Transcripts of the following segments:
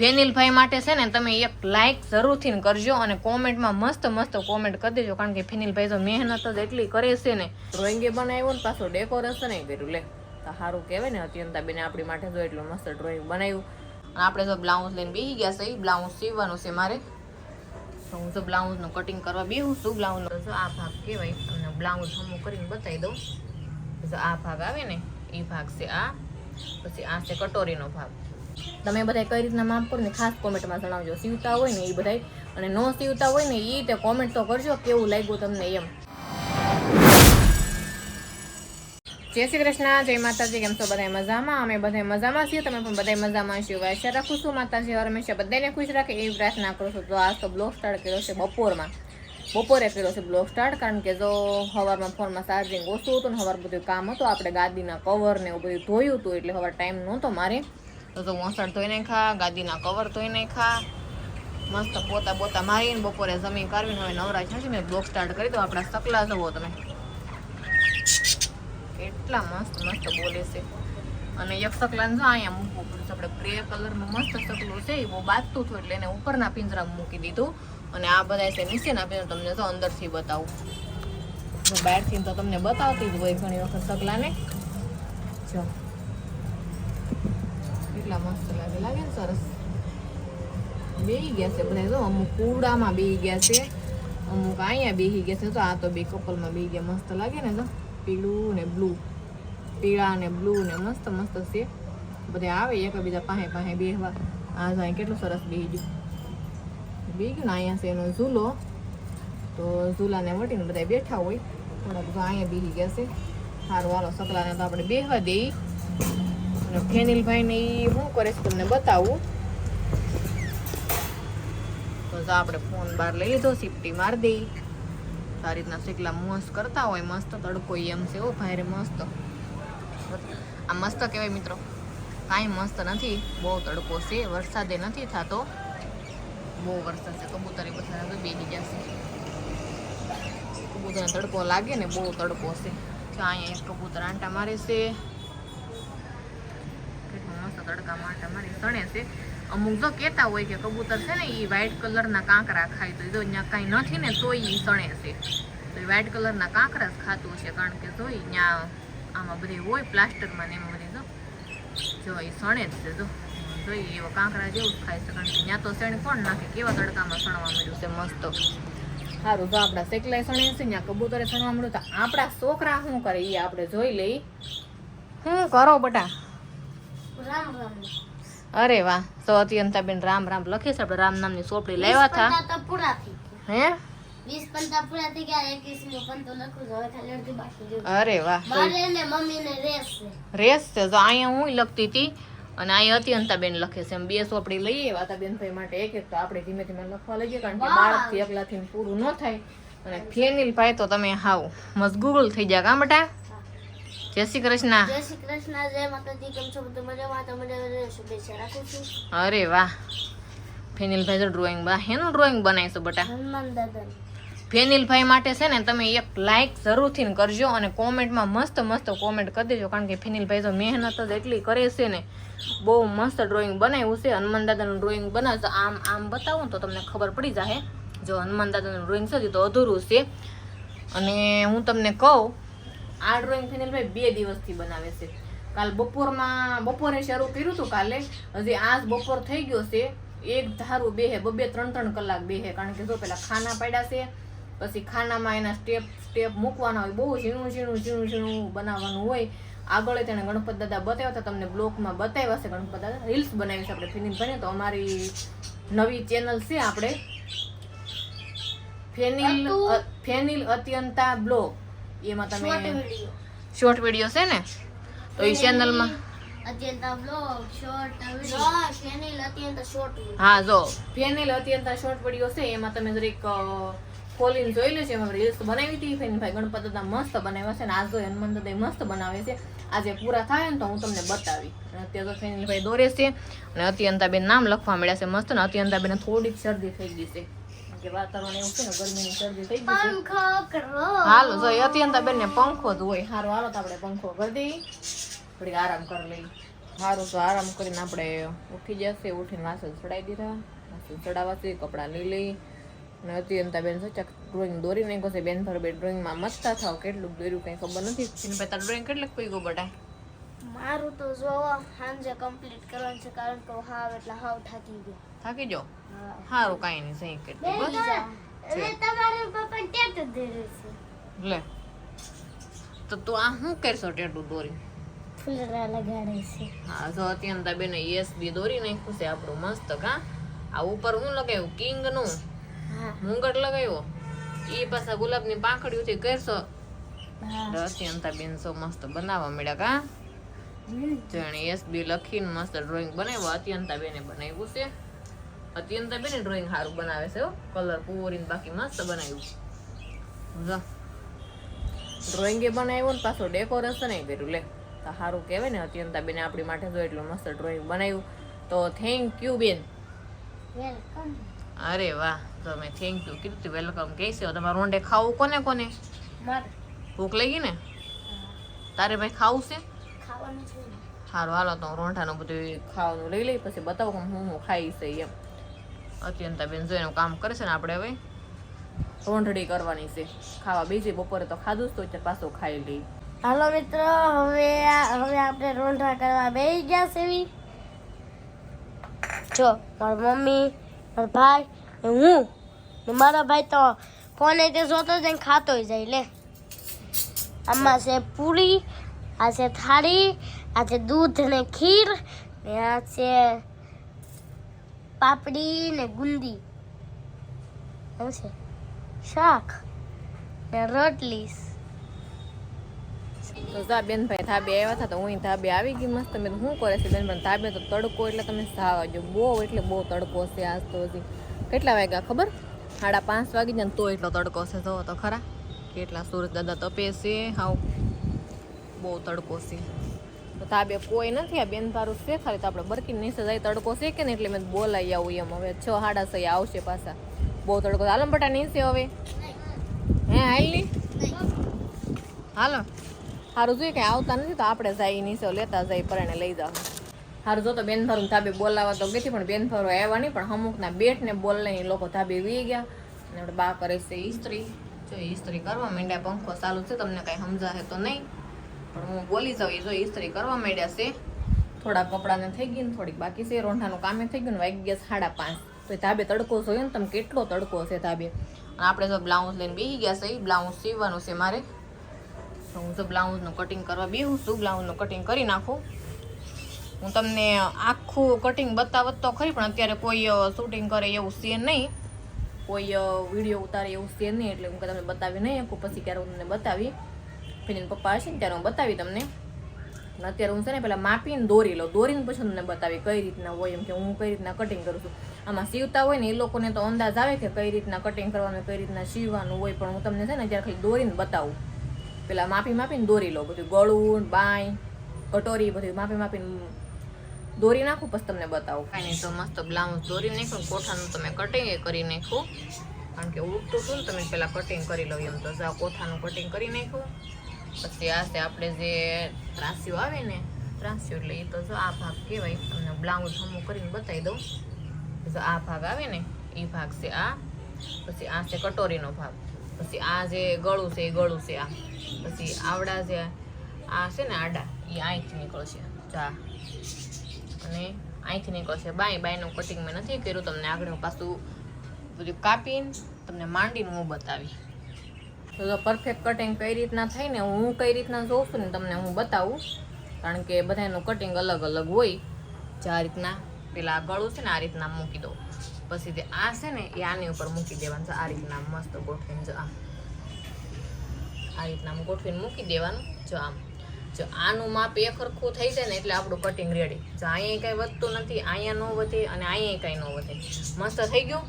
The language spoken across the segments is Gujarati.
ફેનિલભાઈ માટે છે ને તમે એક લાઇક જરૂરથી કરજો અને કોમેન્ટમાં મસ્ત મસ્ત કોમેન્ટ કરી દેજો કારણ કે ફેનિલભાઈ તો મહેનત જ એટલી કરે છે ને. ડ્રોઈંગ બનાવ્યું ને પાછું ડેકોરેશન કર્યું લે. તો સારું કહેવાય ને અત્યંતા બેને આપણી માટે જો એટલું મસ્ત ડ્રોઈંગ બનાવ્યું. અને આપણે જો બ્લાઉઝ લઈને બેસી ગયા છે એ બ્લાઉઝ સીવવાનું છે મારે. તો હું તો બ્લાઉઝનું કટિંગ કરવા બેહું છું બ્લાઉઝનો જો આ ભાગ કહેવાય તમને બ્લાઉઝ હમું કરીને બતાવી દઉં. જો આ ભાગ આવે ને એ ભાગ છે આ પછી આ છે કટોરીનો ભાગ. તમે બધા કઈ રીતના માપ કરો ને ખાસ કોમેન્ટમાં જણાવજો. સીવતા હોય ને એ બધા અને ન સીવતા હોય ને એ તે કોમેન્ટ તો કરજો કેવું લાગ્યું તમને એમ. જય શ્રી કૃષ્ણ, જય માતાજી, કેમ છો બધા મજામાં? અમે બધા મજામાં છીએ, તમે પણ બધા મજામાં છીએ. આશા રાખું છું માતાજી હંમેશા બધાને ખુશ રાખે એવી પ્રાર્થના કરું છું. તો આ તો બ્લોગ સ્ટાર્ટ કર્યો છે બપોરમાં. બપોરે કર્યો છે બ્લોગ સ્ટાર્ટ કારણ કે જો સવારમાં ફોનમાં ચાર્જિંગ ઓછું હતું ને સવાર બધું કામ હતું, આપણે ગાદીના કવર ને એવું બધું ધોયું હતું એટલે સવાર ટાઈમ નહોતો મારે. તો તો મોસળ ધોઈ ખા ગાદીના કવર ધોઈ ખા મસ્ત પોતા પોતા મારીને બપોરે જમીન કાઢવીને હવે નવરા છે. મેં બ્લોક સ્ટાર્ટ કરી દો આપણા સકલા જવો તમે. કેટલા મસ્ત મસ્ત બોલે છે. અને એક સકલાને જો અહીંયા મૂકવું પડશે આપણે ગ્રે કલરનું મસ્ત સકલું છે. એ બહુ બાજતું હતું એટલે એને ઉપરના પિંજરામાં મૂકી દીધું. અને આ બધા છે નીચેના પિંજરા. તમને તો અંદરથી બતાવું. બહારથી તો તમને બતાવતી જ હોય ઘણી વખત સકલાને. જો. મસ્ત લાગે લાગે ને સરસ. બેહી ગયા છે બધા. જો અમુક કુડામાં બેહી ગયા છે, અમુક અહીંયા બેહી ગયા છે. તો આ તો બે કપલમાં બેહી ગયા. મસ્ત લાગે ને તો પીળું ને બ્લુ પીળા ને બ્લુ ને મસ્ત મસ્ત છે. બધા આવે એકબીજા પાસે પાસે બેહવા. આ જો અહીં કેટલું સરસ બેહી ગયું. બેહી ગયું ને અહીંયા છે એનો ઝૂલો. તો ઝૂલાને વટીને બધા બેઠા હોય. થોડાક જો અહીંયા બેહી ગયા છે. સારું હાલો સકલાને તો આપણે બેહવા દઈ અને એ શું કરે છે તમને બતાવું? તો આપણે ફોન બહાર લઈ લીધો, સિફ્ટી મારી દઈ આ રીતના શેકલા મસ્ત કરતા હોય, મસ્ત તડકો એમ છે ઓ ભાઈ મસ્ત. આ મસ્ત કહેવાય મિત્રો. કાંઈ મસ્ત નથી, બહુ તડકો છે, વરસાદે નથી થતો. બહુ વરસાદ છે કબૂતરી બધા તો બેસી જશે કબૂતરને તડકો લાગે ને બહુ તડકો છે. અહીંયા કબૂતર આંટા મારે છે? તડકામાં મારી સણે છે. અમુક જો કહેતા હોય કે કબૂતર છે ને એ વ્હાઈટ કલરના કાંકરા ખાય તો જો અહીંયા કાંઈ નથી ને તો એ સણે છે. તો એ વ્હાઈટ કલરના કાંકરા જ ખાતું છે કારણ કે જો અહીંયા આમાં બધી હોય પ્લાસ્ટરમાં ને એમાં બધી જો. જો એ સણે જ છે જો. જોઈએ એવા કાંકરા જેવું જ ખાય છે કારણ કે ત્યાં તો શેણ કોણ નાખે? કેવા તડકામાં સણવા મળ્યું છે મસ્ત. સારું તો આપણા શેકલાય સણે છે ત્યાં કબૂતરે સણવા મળ્યું તો આપણા છોકરા શું કરે એ આપણે જોઈ લઈ હું કરો બટા. અરે વાહ તો અત્યંતાબેન રામ રામ લખે છે. આપણે રામ નામની સોપડી લાવ્યા હતા તો પૂરા થઈ હે? વીસ પંતા પૂરા થઈ ગયા એકવીસમો પંતો લખું હવે ખાલી અડધું બાકી રહ્યું અરે વાહ મારે ને મમ્મી ને રેસ છે. રેસ છે. તો અહીંયા હું લખતી હતી અને અહીંયા અત્યંતાબેન લખે છે. એમ બે સોપડી લઈએ વાતાબેન ભાઈ માટે એક એક તો આપણે ધીમે ધીમે લખવા લઈએ કારણ કે. બાળકથી એકલાથી પૂરું ન થાય. અને ફેનિલ ભાઈ તો તમે હાવ મજગૂગલ થઈ જાય કાં બેટા જય શ્રી કૃષ્ણ. જય શ્રી કૃષ્ણ જય માતાજી કેમ છો? બધું મજામાં? તો મજા શુભેચ્છા રાખું છું. અરે વાહ. ફેનિલભાઈ જો ડ્રોઈંગ બા હેનું ડ્રોઈંગ બનાવીશું બટા? હનુમાન દાદા ફેનિલભાઈ માટે છે ને તમે એક લાઇક જરૂરથી કરજો અને કોમેન્ટમાં મસ્ત મસ્ત કોમેન્ટ કરી દેજો. કારણ કે ફેનિલભાઈ તો મહેનત જ એટલી કરે છે ને. બહુ મસ્ત ડ્રોઈંગ બનાવ્યું છે. હનુમાન દાદાનું ડ્રોઈંગ બનાવશે. આમ આમ બતાવું તો તમને ખબર પડી જાય જો હનુમાન દાદાનું ડ્રોઈંગ છે તો અધૂરું છે. અને હું તમને કહું આ ડ્રોઈંગ ફેનિલભાઈ બે દિવસથી બનાવે છે. કાલ બપોરમાં બપોરે શરૂ કર્યું હતું કાલે. હજી આજ બપોર થઈ ગયો છે. એક ધારું બેહે બબે ત્રણ ત્રણ કલાક બેહે કારણ કે જો પેલા ખાના પાડ્યા છે પછી ખાનામાં એના સ્ટેપ સ્ટેપ મૂકવાના હોય બહુ ઝીણું ઝીણું ઝીણું ઝીણું બનાવવાનું હોય. આગળ તેણે ગણપત દાદા બતાવ્યા હતા તમને બ્લોગમાં બતાવ્યા છે ગણપત દાદા. રીલ્સ બનાવી છે આપણે ફિનિંગ બની તો અમારી નવી ચેનલ છે આપણે. ફેનિલ ફેનિલ અત્યંતા બ્લોગ એમાં તમે શોર્ટ વીડિયો છે ને? તો એ ચેનલમાં અત્યંત બ્લોગ શોર્ટ વીડિયો ચેનલ અત્યંત શોર્ટ હા જો. ફેનિલ અત્યંત શોર્ટ વીડિયો છે એમાં તમે દરેક ખોલીને જોઈ લેજો. એમાં રીલ્સ બનાવી હતી ફેનભાઈ ગણપત દાદા મસ્ત બનાવ્યા છે ને આજ તો હનુમાન દાદા મસ્ત બનાવે છે. આજે પૂરા થાય ને તો હું તમને બતાવી અત્યારે તો ફેનિલભાઈ દોરે છે. અને અત્યંતાબેન નામ લખવા મળ્યા છે મસ્ત ને અત્યંતાબેન થોડીક શરદી થઈ ગઈ છે. કે વાતાવરણ એવું છે ને ગરમીની શરદી થઈ ગઈ પંખો હાલો જો અત્યંતાબેન ને પંખો જ હોય. હારો હાલો તો આપણે પંખો કરી દઈએ થોડીક આરામ કરી લઈએ સારું તો આરામ કરીને આપણે ઉઠી જશે. ઉઠીને વાસણ ચડાવી દીધા. વાસણ ચડાવવાથી કપડાં લઈ લઈ. અને અત્યંતા બેન સચક ડ્રોઈંગ દોરી નાખ્યો છે. બેન પર બે ડ્રોઈંગમાં મસ્તા થાવ. કેટલું દોર્યું કંઈ ખબર નથી. એને પછી ડ્રોઈંગ કેટલું પી ગયું બટા? મારું તો જો સાંજે કમ્પ્લીટ કરવાનું છે કારણ કે હાવ એટલે હાવ થાકી ગયો. થાકી જાઓ સારું કાંઈ નહીં સહી કેટલું બસ. તમારા પપ્પા ટેટુ ધરે છે. લે. તો તું આ શું કરશો ટેટુ દોરી ફૂલરા લગાડે છે. હા જો અત્યંતા બેન યસ બી દોરી નાખ્યું છે આપણું મસ્ત કા? આ ઉપર હું લગાવ્યું? કિંગનું મુંગટ લગાવ્યો? એ પાછા ગુલાબની પાંખડીઓથી કરશો? હા. અત્યંતા બેન સો મસ્ત બનાવવા મળ્યા કા? જાણે એસ બી લખીને મસ્ત ડ્રોઈંગ બનાવ્યો. અત્યંતા બેને બનાવ્યું છે. અત્યંતા બેને ડ્રોઈંગ સારું બનાવે છે કલર પૂરીને બાકી મસ્ત બનાવ્યું. ડ્રોઈંગ એ બનાવ્યું ને પાછું ડેકોરેશન એ કર્યું. લે તો સારું કહેવાય ને અત્યંત બેને આપણી માટે જો એટલું મસ્ત ડ્રોઈંગ બનાવ્યું. તો થેન્ક યુ બેન. વેલકમ અરે વાહ તમે થેન્ક યુ કીધું વેલકમ કહી છે તમારે રોંડે ખાવું કોને કોને? ભૂખ ભૂખ લાગી ને? તારે ભાઈ ખાવું છે? સારું હાલો તો રોંઠાનું બધું ખાવાનું લઈ લઈ પછી બતાવું કે હું હું ખાઈ છે એમ. અત્યંતા બેન જો એનું કામ કરે છે ને આપણે હવે રોંઢડી કરવાની છે. ખાવા બીજી બપોરે તો ખાધું જ તો પાછો ખાઈ લઈ હાલો મિત્રો, હવે હવે આપણે રોંઢા કરવા બેસી ગયા છે. જો, મારી મમ્મી, મારો ભાઈ હું. ને મારો ભાઈ તો ફોને તે જોતો જઈને ખાતો જાય, લે. આમાં છે પૂરી, આ છે થાળી, આ છે દૂધ ને ખીર, ને આ છે પાપડી ને ગુંદી શું છે. શાક ને રોટલી. તો ભાઈ ધાબે આવ્યા હતા તો હું ધાબે આવી ગઈ મસ્ત. મેં શું કરે છે બેન? પણ ધાબે તો તડકો એટલે તમે સાવ આવજો બહુ એટલે બહુ તડકો છે આજ તો હજી. કેટલા વાગ્યા ખબર? સાડા પાંચ વાગી જાય તો એટલો તડકો છે. જોવો તો ખરા. કેટલા સુરત દાદા તપે છે. હાવ બહુ તડકો છે. તો ધાબે કોઈ નથી, આ બેન તારું છે, ખાલી તો આપણે બરકી નીચે જાય, તડકો છે કે ને એટલે મેં બોલાવી આવું એમ. હવે છ સાડા છ આવશે પાછા. બહુ તડકો આલમપટા ને બટા નીચે હવે. હે, હાલ હાલો. સારું જોઈએ કઈ આવતા નથી તો આપણે જાય નીચે લેતા જાય, પરણે લઈ જાઓ. સારું જો તો બેન ફરું ધાબે બોલાવા તો ગઈ પણ બેન ફરો આવ્યા નહીં, પણ અમુકના બેટને ને બોલ એ લોકો ધાબે વી ગયા. અને આપણે બા કરે છે ઈસ્ત્રી. જો ઈસ્ત્રી કરવા માંડ્યા, પંખો ચાલુ છે, તમને કઈ સમજાશે તો નહીં. પણ હું બોલી જાઉં, એ જો ઈસ્ત્રી કરવા માંડ્યા છે. થોડા કપડાને થઈ ગઈ ને થોડીક બાકી છે, રોંઢાનું કામે થઈ ગયું ને વાગી ગયા સાડા પાંચ. તો ધાબે તડકો જોયો ને તમે કેટલો તડકો છે ધાબે. આપણે જો બ્લાઉઝ લઈને બેસી ગયા છે એ બ્લાઉઝ સીવવાનું છે મારે. તો હું તો બ્લાઉઝનું કટિંગ કરવા બેહું છું, બ્લાઉઝનું કટિંગ કરી નાખું. હું તમને આખું કટિંગ બતાવત તો ખરી, પણ અત્યારે કોઈ શૂટિંગ કરે એવું છે નહીં. કોઈ વીડિયો ઉતારે એવું છે નહીં, એટલે હું તમને બતાવી નહીં આખું પછી ક્યારે હું તમને બતાવી. ફીની પપ્પા હશે ને ત્યારે હું બતાવી તમને. અત્યારે હું છે ને પહેલાં માપીને દોરી લઉં. દોરીને પછી તમને બતાવી કઈ રીતના હોય એમ કે હું કઈ રીતના કટિંગ કરું છું. આમાં સીવતા હોય ને એ લોકોને તો અંદાજ આવે કે કઈ રીતના કટિંગ કરવાનું, કઈ રીતના સીવવાનું હોય, પણ હું તમને છે ને ત્યારે ખાલી દોરીને બતાવું. પેલા માપી માપીને દોરી લો બધું ગળું, બાય, કટોરી બધું માપી માપીને દોરી નાખું, પછી તમને બતાવું. કાંઈ નહીં, તો મસ્ત બ્લાઉઝ દોરી નાખ્યું કોઠાનું તમે કટિંગ કરી નાખ્યું. કારણ કે ઉગતું હતું ને તમે પહેલાં કટિંગ કરી લો એમ તો. કોઠાનું કટિંગ કરી નાખ્યું. પછી આ છે આપણે જે ત્રાસ્યું આવે ને ત્રાસ્યું એટલે એ તો જો આ ભાગ કહેવાય. તમને બ્લાઉઝ હમું કરીને બતાવી દઉં. જો આ ભાગ આવે ને એ ભાગ છે આ. પછી આ છે કટોરીનો ભાગ. પછી આ જે ગળું છે એ ગળું છે આ. પછી આવડા જે આ છે ને આડા એ અહીંથી નીકળશે જા અને અહીંથી નીકળશે બાય, બાયનું કટિંગ મેં નથી કર્યું. તમને આગળ પાછું બધું કાપીને તમને માંડીને હું બતાવી તો પરફેક્ટ કટિંગ કઈ રીતના થાય ને હું કઈ રીતના જોઉં છું ને તમને હું બતાવું. કારણ કે બધાનું કટિંગ અલગ અલગ હોય. જે આ રીતના પેલા આ ગળું છે ને આ રીતના મૂકી દો. પછી જે આ છે ને એ આની ઉપર મૂકી દેવાનું. છે આ રીતના મસ્ત ગોઠવીને જો આમ. આ રીતના આમ ગોઠવીને મૂકી દેવાનું. જો આમ. જો આનું માપ એક સરખું થઈ જાય ને એટલે આપણું કટિંગ રેડી જો અહીંયા કાંઈ વધતું નથી, અહીંયા ન વધે અને અહીંયા કાંઈ ન વધે. મસ્ત થઈ ગયું?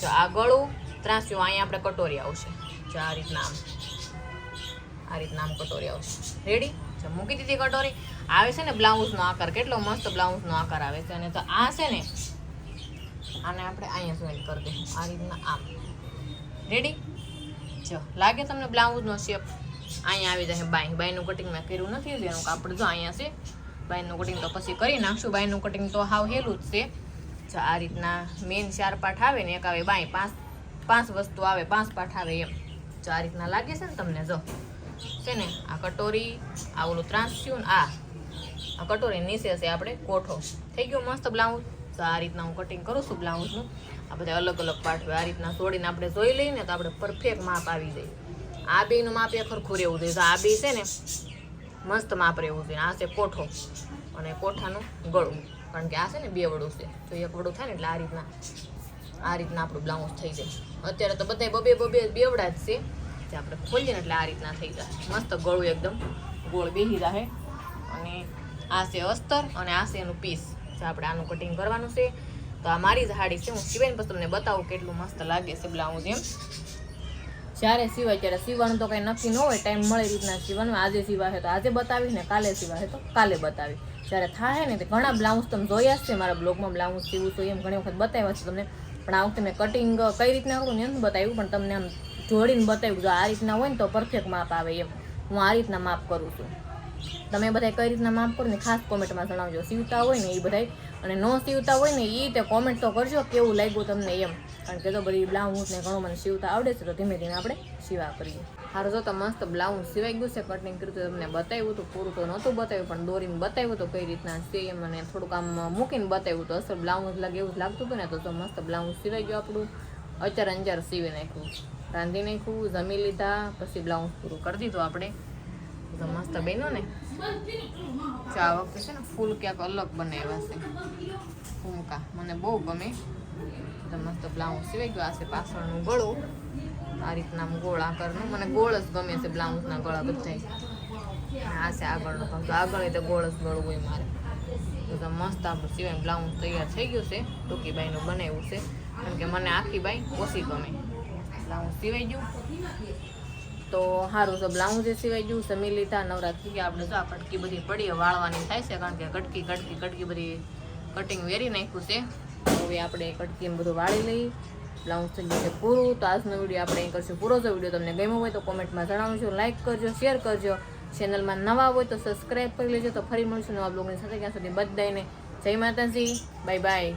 જો આ ગળું ત્રાસ્યું, અહીંયા આપણે કટોરી આવશે. જો આ રીતના આમ. આ રીતના આમ કટોરી આવશે રેડી જો મૂકી દીધી કટોરી. આવે છે ને બ્લાઉઝનો આકાર. કેટલો મસ્ત બ્લાઉઝનો આકાર આવે છે. અને તો આ છે ને, આને આપણે અહીંયા જોઈન્ટ કરી દઈશું આ રીતના આમ. રેડી જો, લાગે તમને બ્લાઉઝનો શેપ અહીંયા આવી જશે બાઈ, બાઈનું કટિંગ મેં કર્યું નથી એનું કાપડ જો અહીંયા છે. બાઈનું કટિંગ તો પછી કરી નાખશું. બાઈનું કટિંગ તો હાવ હેલું જ છે. જો આ રીતના મેઇન ચાર પાઠ આવે ને, એક આવે બાઈ. પાંચ પાંચ વસ્તુ આવે, પાંચ પાઠ આવે એમ. જો આ રીતના લાગે છે ને તમને જો, છે ને, આ કટોરી, આ ઓલું ત્રાંસ્યું આ આ કટોરી નીચે છે આપણે કોઠો. થઈ ગયો મસ્ત બ્લાઉઝ તો આ રીતના હું કટિંગ કરું છું બ્લાઉઝનું આ બધા અલગ અલગ હોય. આ રીતના તોડીને આપણે જોઈ લઈએ ને તો આપણે પરફેક્ટ માપ આવી જાય. આ બેનું માપ એ ખરખું રહેવું જોઈએ. તો આ બે છે ને, મસ્ત માપ રહેવું જોઈએ. આ છે કોઠો અને કોઠાનું ગળું. કારણ કે આ છે ને બે વડું છે. તો એક વડું થાય ને એટલે આ રીતના આ રીતના આપણું બ્લાઉઝ થઈ જાય. અત્યારે તો બધા બબે બબે બેવડા જ છે. જે આપણે ખોલીએ એટલે આ રીતના થઈ જાય. મસ્ત ગળું એકદમ. ગોળ બેહી રહે અને આ છે અસ્તર અને આ છે એનું પીસ જે આપણે આનું કટિંગ કરવાનું છે, તો આ મારી જ હાડી છે. હું સિવાય પછી તમને બતાવું કેટલું મસ્ત લાગે છે બ્લાઉઝ એમ. જ્યારે સિવાય, ત્યારે સીવાનું તો કંઈ નક્કી ન હોય. ટાઈમ મળે રીતના સીવાનું આજે સિવાય તો આજે બતાવીશ ને કાલે સિવાય તો કાલે બતાવી જ્યારે થાય ને તે ઘણા બ્લાઉઝ તમે જોયા છે મારા બ્લોગમાં બ્લાઉઝ સીવું તો એમ ઘણી વખત બતાવ્યા છે તમને. પણ આ વખતે મેં કટિંગ કઈ રીતના કરું ને એમ બતાવ્યું, પણ તમને આમ જોડીને બતાવ્યું જો આ રીતના હોય ને તો પરફેક્ટ માપ આવે એમ. હું આ રીતના માપ કરું છું. તમે બધા કઈ રીતના માપ કરો ને ખાસ કોમેન્ટમાં જણાવજો. સીવતા હોય ને એ બધા અને ન સીવતા હોય ને એ રીતે કોમેન્ટ તો કરજો, કેવું લાગ્યું તમને એમ. કારણ કે તો બધી બ્લાઉઝ ને ઘણું મને સીવતા આવડે છે, તો ધીમે ધીમે આપણે સીવા કરીએ. હારું, જો તો મસ્ત બ્લાઉઝ સિવાઈ ગયું છે કટિંગ કર્યું તો તમને બતાવ્યું હતું, પૂરું તો નહોતું બતાવ્યું, પણ દોરીને બતાવ્યું તો કઈ રીતના છે મને થોડુંક આમ મૂકીને બતાવ્યું તો અસર બ્લાઉઝ લાગે એવું લાગતું હતું ને, તો મસ્ત બ્લાઉઝ સિવાઈ ગયું આપણું. અચાર અંજાર સીવી નાખ્યું, રાંધી નાખ્યું, જમી લીધા, પછી બ્લાઉઝ પૂરું કરી દીધું આપણે. તો મસ્ત બહેનો ને. આ વખતે છે ને ફૂલ ક્યાંક અલગ બનાવ્યા છે. ફૂમકા મને બહુ ગમે. તો મસ્ત બ્લાઉઝ સિવાય ગયો. આ છે પાછળનું ગળું. આ રીતના ગોળ આકારનું. મને ગોળ જ ગમે છે બ્લાઉઝના ગળા અને આ છે આગળનું તો આગળ એ તો ગોળ જ ગળું હોય મારે. તો મસ્ત આપણું સિવાય બ્લાઉઝ તૈયાર થઈ ગયું છે. ટૂંકી બાઈનું બનાવ્યું છે. કારણ કે મને આખી બાઈ ઓછી ગમે. બ્લાઉઝ સિવાઈ ગયું. તો સારું તો બ્લાઉઝ સિવાય ગયું સમી લીધા નવરાત્રી ગયા. આપણે જો આ કટકી બધી પડી વાળવાની થાય છે. કારણ કે કટકી કટકી કટકી બધી કટિંગ વેરી નાખ્યું છે. હવે આપણે કટકી બધું વાળી લઈ. બ્લાઉઝ થઈ જશે પૂરું. તો આજનો વીડિયો આપણે અહીં કરશું. પૂરો જો વીડિયો તમને ગમ્યો હોય તો કોમેન્ટમાં જણાવજો લાઇક કરજો શેર કરજો. ચેનલમાં નવા હોય તો સબસ્ક્રાઈબ કરી લેજો. તો ફરી મળશું નવા બ્લોગની સાથે. ત્યાં સુધી બધાને જય માતાજી. Bye bye